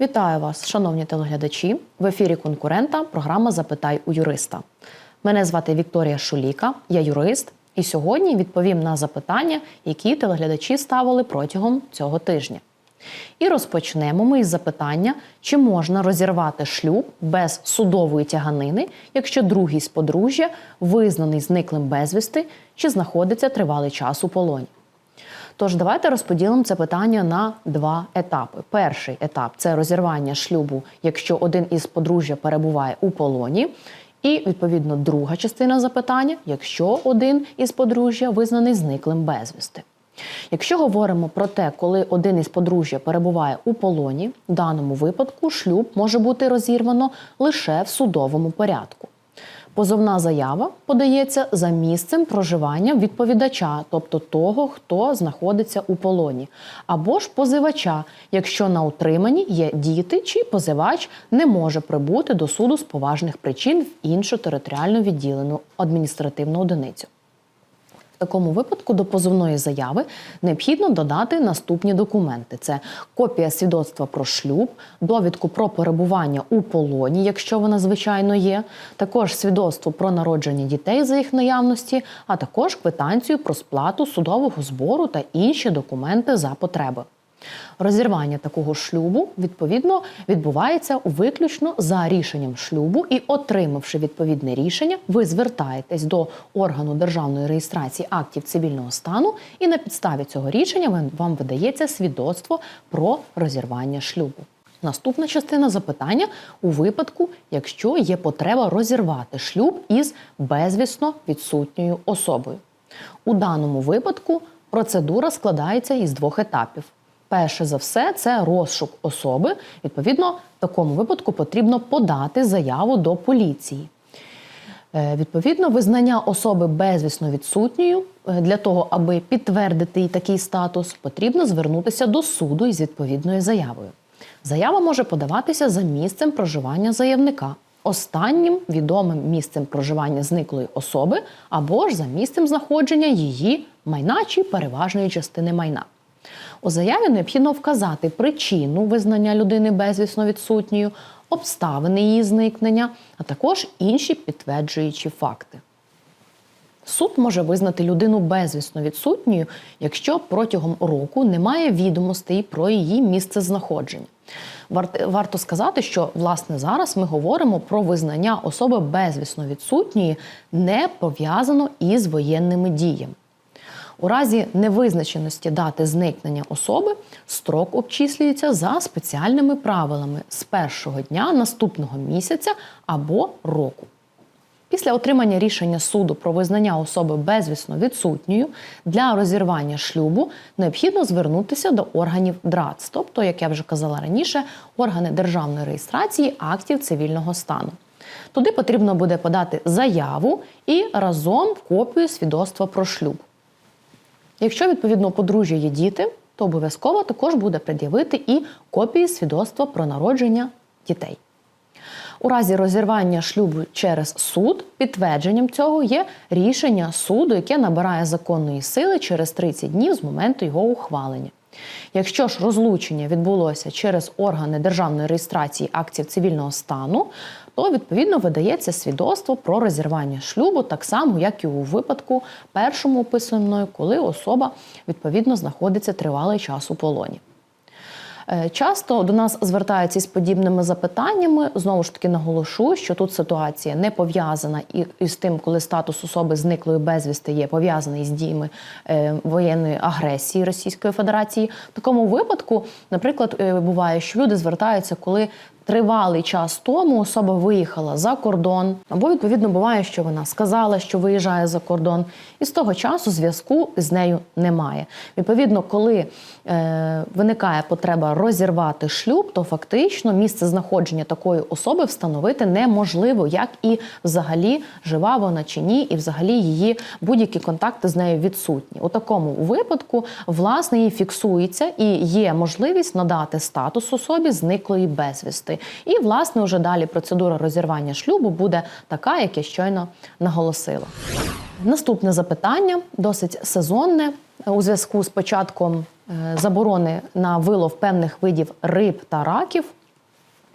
Вітаю вас, шановні телеглядачі. В ефірі конкурента програма Запитай у юриста. Мене звати Вікторія Шуліка, я юрист, і сьогодні відповім на запитання, які телеглядачі ставили протягом цього тижня. І розпочнемо ми із запитання, чи можна розірвати шлюб без судової тяганини, якщо другий з подружжя визнаний зниклим безвісти чи знаходиться тривалий час у полоні. Тож давайте розподілимо це питання на два етапи. Перший етап це розірвання шлюбу, якщо один із подружжя перебуває у полоні. І відповідно друга частина запитання, якщо один із подружжя визнаний зниклим безвісти. Якщо говоримо про те, коли один із подружжя перебуває у полоні, в даному випадку шлюб може бути розірвано лише в судовому порядку. Позовна заява подається за місцем проживання відповідача, тобто того, хто знаходиться у полоні, або ж позивача, якщо на утриманні є діти, чи позивач не може прибути до суду з поважних причин в іншу територіально відділену адміністративну одиницю. Такому випадку до позовної заяви необхідно додати наступні документи: це копія свідоцтва про шлюб, довідку про перебування у полоні, якщо вона звичайно є, також свідоцтво про народження дітей за їх наявності, а також квитанцію про сплату судового збору та інші документи за потреби. Розірвання такого шлюбу відповідно відбувається виключно за рішенням шлюбу, і, отримавши відповідне рішення, ви звертаєтесь до органу державної реєстрації актів цивільного стану, і на підставі цього рішення вам- видається свідоцтво про розірвання шлюбу. Наступна частина запитання у випадку, якщо є потреба розірвати шлюб із безвісно відсутньою особою. У даному випадку процедура складається із двох етапів. Перше за все, це розшук особи. Відповідно, в такому випадку потрібно подати заяву до поліції. Е, Відповідно, визнання особи безвісно відсутньою е, для того, аби підтвердити такий статус, потрібно звернутися до суду із відповідною заявою. Заява може подаватися за місцем проживання заявника, останнім відомим місцем проживання зниклої особи або ж за місцем знаходження її майна чи переважної частини майна. У заяві необхідно вказати причину визнання людини безвісно відсутньою, обставини її зникнення, а також інші підтверджуючі факти. Суд може визнати людину безвісно відсутньою, якщо протягом року немає відомостей про її місце знаходження. Варто сказати, що власне зараз ми говоримо про визнання особи безвісно відсутньої, не пов'язано із воєнними діями. У разі невизначеності дати зникнення особи строк обчислюється за спеціальними правилами з першого дня наступного місяця або року. Після отримання рішення суду про визнання особи безвісно відсутньою для розірвання шлюбу необхідно звернутися до органів ДРАЦ, тобто, як я вже казала раніше, органи державної реєстрації актів цивільного стану. Туди потрібно буде подати заяву і разом копію свідоцтва про шлюб. Якщо відповідно подружжя є діти, то обов'язково також буде пред'явити і копії свідоцтва про народження дітей. У разі розірвання шлюбу через суд підтвердженням цього є рішення суду, яке набирає законної сили через 30 днів з моменту його ухвалення. Якщо ж розлучення відбулося через органи державної реєстрації актів цивільного стану, то відповідно видається свідоцтво про розірвання шлюбу, так само, як і у випадку першому описаному, коли особа відповідно знаходиться тривалий час у полоні. Е, Часто до нас звертаються із подібними запитаннями. Знову ж таки наголошу, що тут ситуація не пов'язана із тим, коли статус особи зниклої безвісти є пов'язаний з діями е, воєнної агресії Російської Федерації. В такому випадку, наприклад, е, буває, що люди звертаються, коли тривалий час тому особа виїхала за кордон, або відповідно буває, що вона сказала, що виїжджає за кордон, і з того часу зв'язку з нею немає. Відповідно, коли е, виникає потреба розірвати шлюб, то фактично місце знаходження такої особи встановити неможливо, як і взагалі жива вона чи ні, і взагалі її будь-які контакти з нею відсутні. У такому випадку власне і фіксується і є можливість надати статус особі зниклої безвісти. І власне вже далі процедура розірвання шлюбу буде така, як я щойно наголосила. Наступне запитання досить сезонне у зв'язку з початком е, заборони на вилов певних видів риб та раків.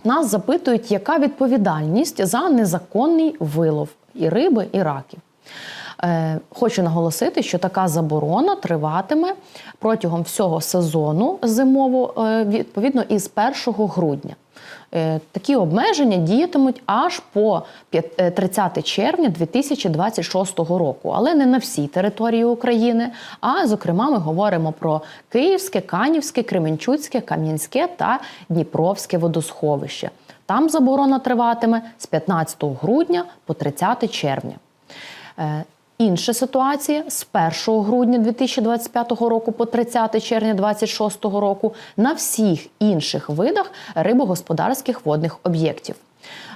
нас запитують, яка відповідальність за незаконний вилов і риби, і раків. Е, Хочу наголосити, що така заборона триватиме протягом всього сезону зимового, е, відповідно, із 1 грудня. Е, Такі обмеження діятимуть аж по е, 30 червня 2026 року, але не на всій території України. А зокрема, ми говоримо про Київське, Канівське, Кременчуцьке, Кам'янське та Дніпровське водосховище. Там заборона триватиме з 15 грудня по 30 червня. Інша ситуація з 1 грудня 2025 року по 30 червня 2026 року на всіх інших видах рибогосподарських водних об'єктів,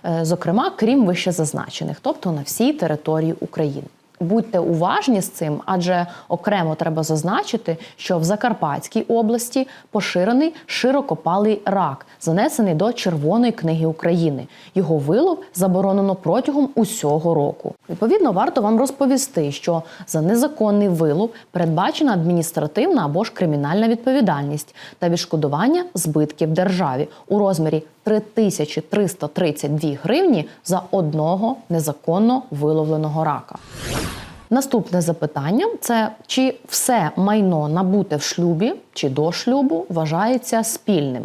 Е, зокрема, крім вищезазначених, тобто на всій території України. Будьте уважні з цим, адже окремо треба зазначити, що в Закарпатській області поширений широкопалий рак, занесений до Червоної книги України. Його вилов заборонено протягом усього року. Відповідно, варто вам розповісти, що за незаконний вилов передбачена адміністративна або ж кримінальна відповідальність та відшкодування збитків державі у розмірі 3332 гривні за одного незаконно виловленого рака. Наступне запитання це чи все майно набуте в шлюбі чи до шлюбу вважається спільним?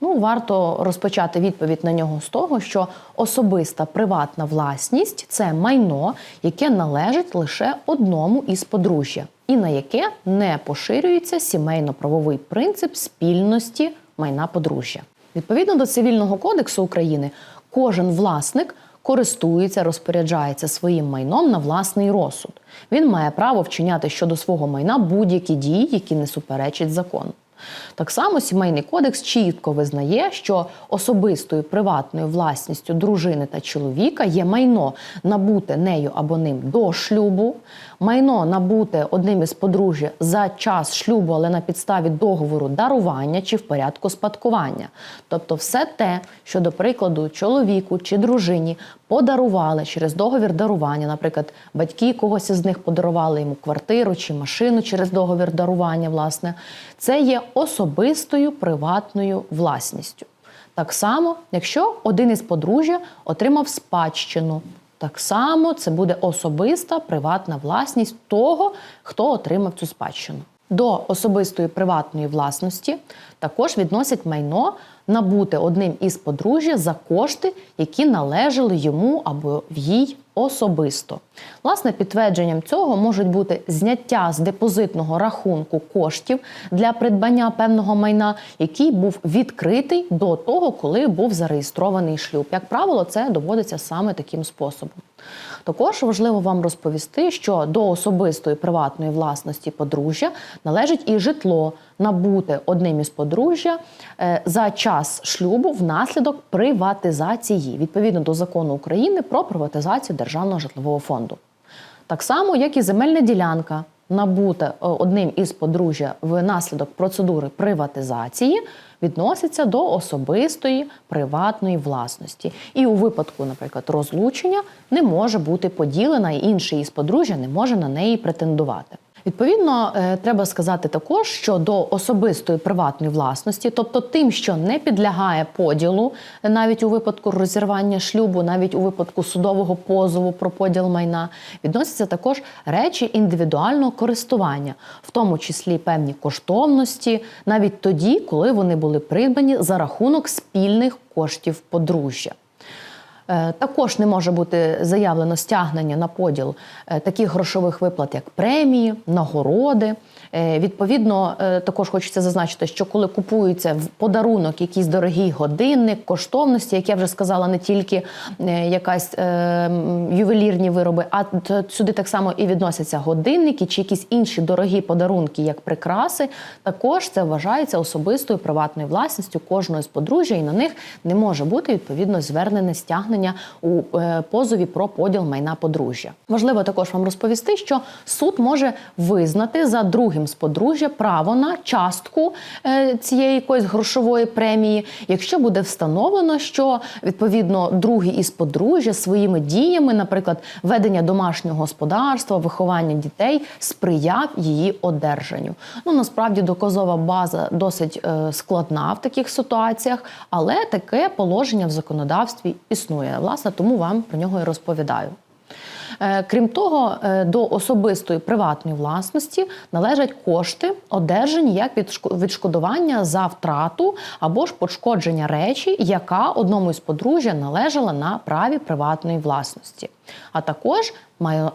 Ну, варто розпочати відповідь на нього з того, що особиста приватна власність це майно, яке належить лише одному із подружжя, і на яке не поширюється сімейно-правовий принцип спільності майна подружжя. Відповідно до цивільного кодексу України, кожен власник користується, розпоряджається своїм майном на власний розсуд. Він має право вчиняти щодо свого майна будь-які дії, які не суперечать закону. Так само сімейний кодекс чітко визнає, що особистою приватною власністю дружини та чоловіка є майно набуте нею або ним до шлюбу, майно набуте одним із подружжя за час шлюбу, але на підставі договору дарування чи в порядку спадкування. Тобто, все те, що, до прикладу, чоловіку чи дружині подарували через договір дарування, наприклад, батьки когось із них подарували йому квартиру чи машину через договір дарування, власне, це є особистою приватною власністю. Так само, якщо один із подружжя отримав спадщину, так само це буде особиста приватна власність того, хто отримав цю спадщину. До особистої приватної власності також відносять майно, набуте одним із подружжя за кошти, які належали йому або в їй особисто. Власне, підтвердженням цього можуть бути зняття з депозитного рахунку коштів для придбання певного майна, який був відкритий до того, коли був зареєстрований шлюб. Як правило, це доводиться саме таким способом. Також важливо вам розповісти, що до особистої приватної власності подружжя належить і житло, набуте одним із подружжя е, за час шлюбу внаслідок приватизації відповідно до закону України про приватизацію державного житлового фонду. Так само, як і земельна ділянка, набута е, одним із подружжя внаслідок процедури приватизації, відноситься до особистої приватної власності. І у випадку, наприклад, розлучення не може бути поділена, і інший із подружжя не може на неї претендувати. Відповідно, е, треба сказати також, що до особистої приватної власності, тобто тим, що не підлягає поділу, навіть у випадку розірвання шлюбу, навіть у випадку судового позову про поділ майна, відносяться також речі індивідуального користування, в тому числі певні коштовності, навіть тоді, коли вони були придбані за рахунок спільних коштів подружжя. Е, Також не може бути заявлено стягнення на поділ е, таких грошових виплат, як премії, нагороди. Е, Відповідно, також хочеться зазначити, що коли купується в подарунок якийсь дорогий годинник, коштовності, як я вже сказала, не тільки якась ювелірні вироби, а сюди так само і відносяться годинники чи якісь інші дорогі подарунки, як прикраси. Також це вважається особистою приватною власністю кожного з подружжя, і на них не може бути відповідно звернене стягнення стягнення у е, позові про поділ майна подружжя. Важливо також вам розповісти, що суд може визнати за другим з подружжя право на частку е, цієї якоїсь грошової премії, якщо буде встановлено, що відповідно другий із подружжя своїми діями, наприклад, ведення домашнього господарства, виховання дітей, сприяв її одержанню. Ну насправді доказова база досить е, складна в таких ситуаціях, але таке положення в законодавстві існує. Власне, тому вам про нього і розповідаю. Е, Крім того, е, до особистої приватної власності належать кошти, одержані як відшкодування за втрату або ж пошкодження речі, яка одному із подружжя належала на праві приватної власності. А також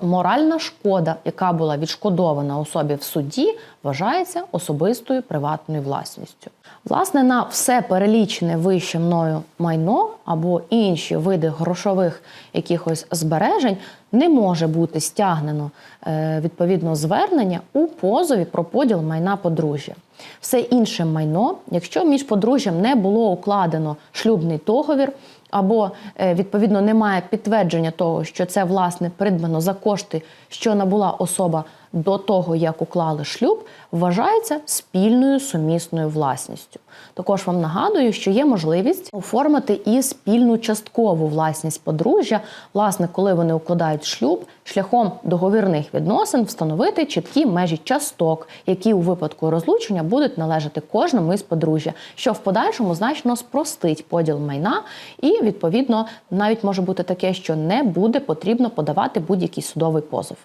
моральна шкода, яка була відшкодована особі в суді, вважається особистою приватною власністю. Власне, на все перелічене вище мною майно або інші види грошових якихось збережень не може бути стягнено е, відповідно звернення у позові про поділ майна подружжя. Все інше майно, якщо між подружжям не було укладено шлюбний договір, або е, відповідно немає підтвердження того, що це власне придбано за кошти, що набула особа до того, як уклали шлюб, вважається спільною сумісною власністю. Також вам нагадую, що є можливість оформити і спільну часткову власність подружжя, власне, коли вони укладають шлюб, шляхом договірних відносин встановити чіткі межі часток, які у випадку розлучення будуть належати кожному із подружжя, що в подальшому значно спростить поділ майна, і відповідно навіть може бути таке, що не буде потрібно подавати будь-який судовий позов.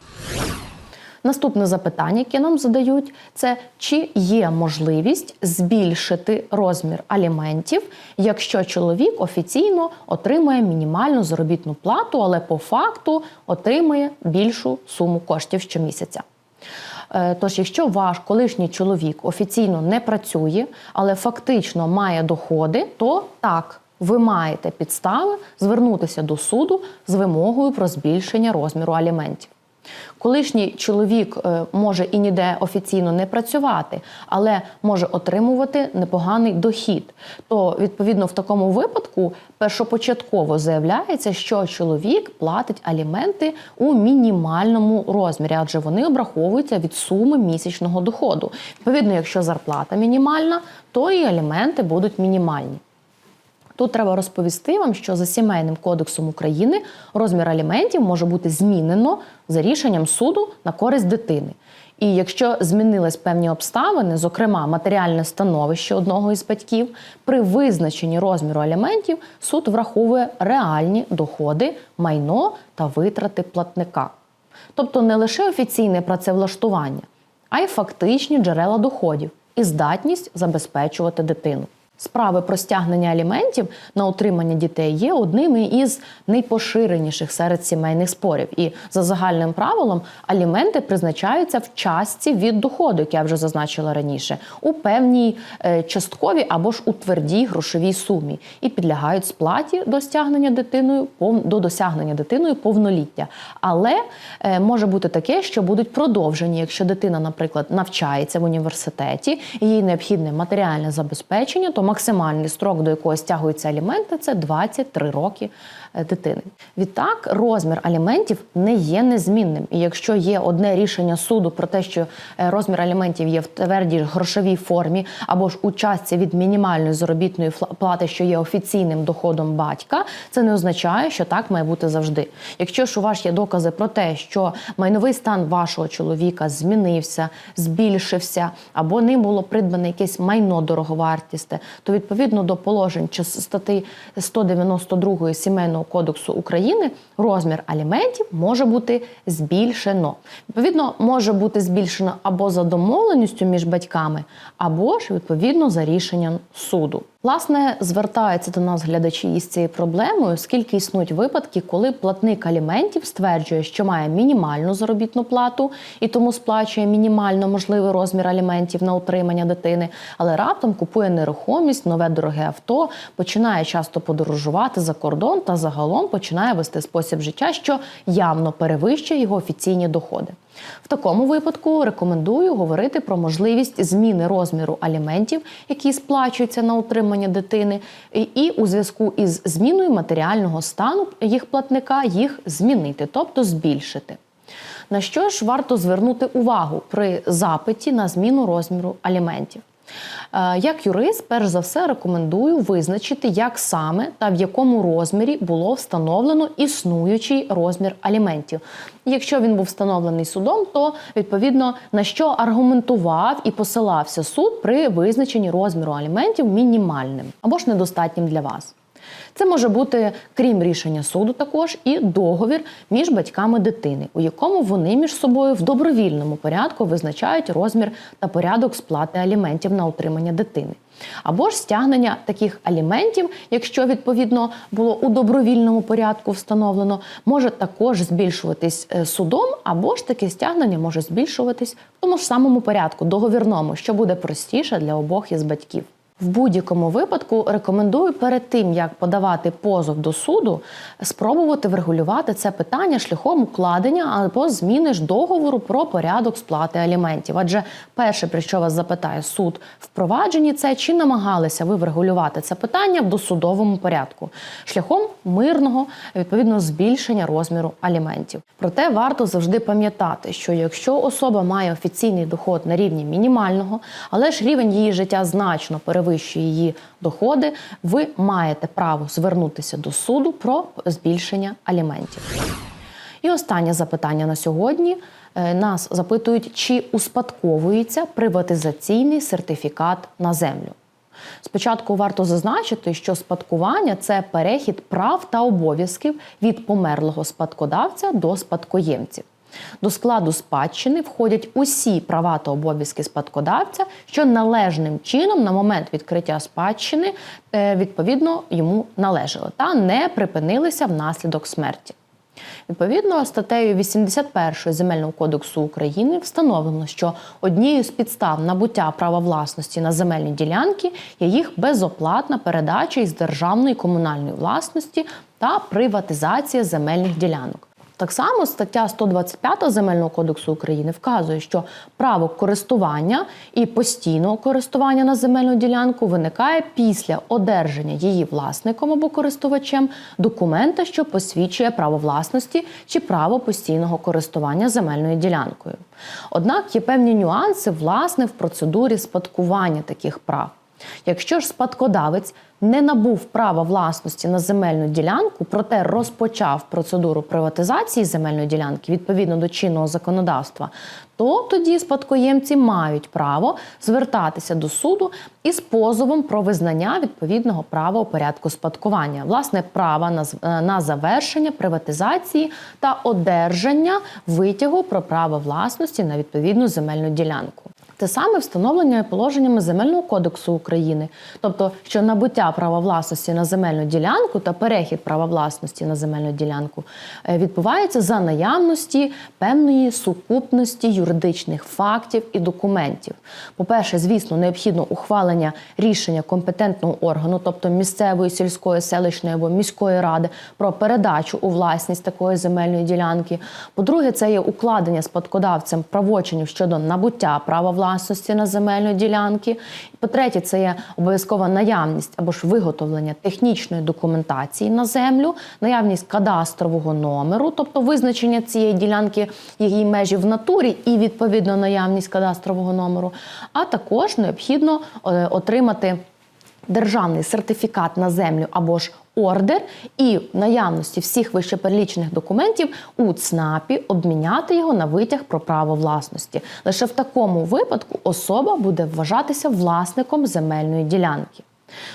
Наступне запитання, яке нам задають, це чи є можливість збільшити розмір аліментів, якщо чоловік офіційно отримує мінімальну заробітну плату, але по факту отримує більшу суму коштів щомісяця. Е, Тож, якщо ваш колишній чоловік офіційно не працює, але фактично має доходи, то так. Ви маєте підстави звернутися до суду з вимогою про збільшення розміру аліментів. Колишній чоловік е, може і ніде офіційно не працювати, але може отримувати непоганий дохід. То відповідно в такому випадку першопочатково заявляється, що чоловік платить аліменти у мінімальному розмірі, адже вони обраховуються від суми місячного доходу. Відповідно, якщо зарплата мінімальна, то і аліменти будуть мінімальні. Тут треба розповісти вам, що за сімейним кодексом України розмір аліментів може бути змінено за рішенням суду на користь дитини. І якщо змінились певні обставини, зокрема матеріальне становище одного із батьків, при визначенні розміру аліментів суд враховує реальні доходи, майно та витрати платника. Тобто не лише офіційне працевлаштування, а й фактичні джерела доходів і здатність забезпечувати дитину. Справи про стягнення аліментів на утримання дітей є одними із найпоширеніших серед сімейних спорів. І за загальним правилом аліменти призначаються в частці від доходу, як я вже зазначила раніше, у певній е, частковій або ж у твердій грошовій сумі, і підлягають сплаті до стягнення дитиною до досягнення дитиною повноліття. Але е, може бути таке, що будуть продовжені, якщо дитина, наприклад, навчається в університеті, і їй необхідне матеріальне забезпечення, то максимальний строк, до якого стягуються аліменти, це 23 роки дитини. Відтак, розмір аліментів не є незмінним. І якщо є одне рішення суду про те, що е, розмір аліментів є в твердій грошовій формі, або ж у частці від мінімальної заробітної плати, що є офіційним доходом батька, це не означає, що так має бути завжди. Якщо ж у вас є докази про те, що майновий стан вашого чоловіка змінився, збільшився, або ним було придбане якесь майно дороговартісте, то відповідно до положень чи статті 192 Сімейного кодексу України розмір аліментів може бути збільшено. Відповідно, може бути збільшено або за домовленістю між батьками, або ж відповідно за рішенням суду. Власне, звертаються до нас глядачі із цією проблемою, оскільки існують випадки, коли платник аліментів стверджує, що має мінімальну заробітну плату і тому сплачує мінімально можливий розмір аліментів на утримання дитини, але раптом купує нерухомість, нове дороге авто, починає часто подорожувати за кордон та загалом починає вести спосіб життя, що явно перевищує його офіційні доходи. В такому випадку рекомендую говорити про можливість зміни розміру аліментів, які сплачуються на утримання дитини, і- у зв'язку із зміною матеріального стану їх платника їх змінити, тобто збільшити. На що ж варто звернути увагу при запиті на зміну розміру аліментів? Е, Як юрист, перш за все, рекомендую визначити, як саме та в якому розмірі було встановлено існуючий розмір аліментів. Якщо він був встановлений судом, то відповідно на що аргументував і посилався суд при визначенні розміру аліментів мінімальним або ж недостатнім для вас. Це може бути, крім рішення суду, також і договір між батьками дитини, у якому вони між собою в добровільному порядку визначають розмір та порядок сплати аліментів на утримання дитини. Або ж стягнення таких аліментів, якщо відповідно було у добровільному порядку встановлено, може також збільшуватись е, судом, або ж таке стягнення може збільшуватись в тому ж самому порядку, договірному, що буде простіше для обох із батьків. В будь-якому випадку рекомендую перед тим, як подавати позов до суду, спробувати врегулювати це питання шляхом укладення або зміни ж договору про порядок сплати аліментів. Адже перше, про що вас запитає суд в провадженні, це чи намагалися ви врегулювати це питання в досудовому порядку шляхом мирного відповідно збільшення розміру аліментів. Проте варто завжди пам'ятати, що якщо особа має офіційний доход на рівні мінімального, але ж рівень її життя значно перевищує її доходи, ви маєте право звернутися до суду про збільшення аліментів. І останнє запитання на сьогодні. Е, Нас запитують, чи успадковується приватизаційний сертифікат на землю. Спочатку варто зазначити, що спадкування це перехід прав та обов'язків від померлого спадкодавця до спадкоємців. До складу спадщини входять усі права та обов'язки спадкодавця, що належним чином на момент відкриття спадщини е, відповідно йому належали та не припинилися внаслідок смерті. Відповідно, статтею 81 Земельного кодексу України встановлено, що однією з підстав набуття права власності на земельні ділянки є їх безоплатна передача із державної комунальної власності та приватизація земельних ділянок. Так само стаття 125 Земельного кодексу України вказує, що право користування і постійного користування на земельну ділянку виникає після одержання її власником або користувачем документа, що посвідчує право власності чи право постійного користування земельною ділянкою. Однак є певні нюанси власне в процедурі спадкування таких прав. Якщо ж спадкодавець не набув права власності на земельну ділянку, проте розпочав процедуру приватизації земельної ділянки відповідно до чинного законодавства, то тоді спадкоємці мають право звертатися до суду із позовом про визнання відповідного права у порядку спадкування, власне, права на, е, на завершення приватизації та одержання витягу про право власності на відповідну земельну ділянку. Те саме встановлення положеннями Земельного кодексу України, тобто, що набуття права власності на земельну ділянку та перехід права власності на земельну ділянку е, відбувається за наявності певної сукупності юридичних фактів і документів. По-перше, звісно, необхідно ухвалення рішення компетентного органу, тобто місцевої, сільської, селищної або міської ради, про передачу у власність такої земельної ділянки. По-друге, це є укладення спадкодавцем правочинів щодо набуття права власності на земельні ділянки. По-третє, це є обов'язкова наявність або ж виготовлення технічної документації на землю, наявність кадастрового номеру, тобто визначення цієї ділянки, її межі в натурі і відповідно наявність кадастрового номеру. А також необхідно е, отримати державний сертифікат на землю або ж ордер і в наявності всіх вищеперелічених документів у ЦНАПі обміняти його на витяг про право власності. Лише в такому випадку особа буде вважатися власником земельної ділянки.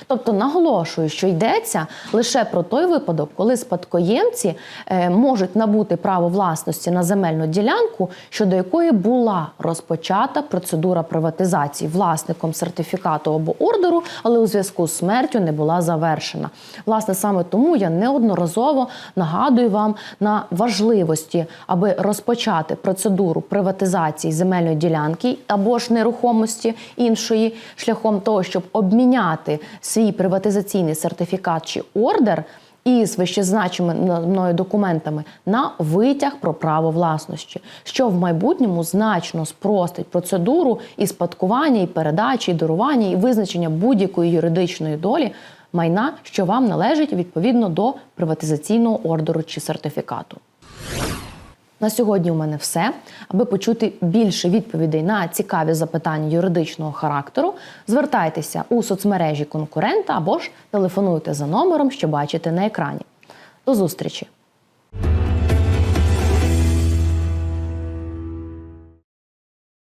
Тобто наголошую, що йдеться лише про той випадок, коли спадкоємці е, можуть набути право власності на земельну ділянку, щодо якої була розпочата процедура приватизації власником сертифікату або ордеру, але у зв'язку з смертю не була завершена. Власне, саме тому я неодноразово нагадую вам на важливості, аби розпочати процедуру приватизації земельної ділянки або ж нерухомості іншої шляхом того, щоб обміняти свій приватизаційний сертифікат чи ордер із вищезначеними документами на витяг про право власності, що в майбутньому значно спростить процедуру і спадкування, і передачі, і дарування, і визначення будь-якої юридичної долі майна, що вам належить відповідно до приватизаційного ордеру чи сертифікату. На сьогодні у мене все. Аби почути більше відповідей на цікаві запитання юридичного характеру, звертайтеся у соцмережі конкурента або ж телефонуйте за номером, що бачите на екрані. До зустрічі!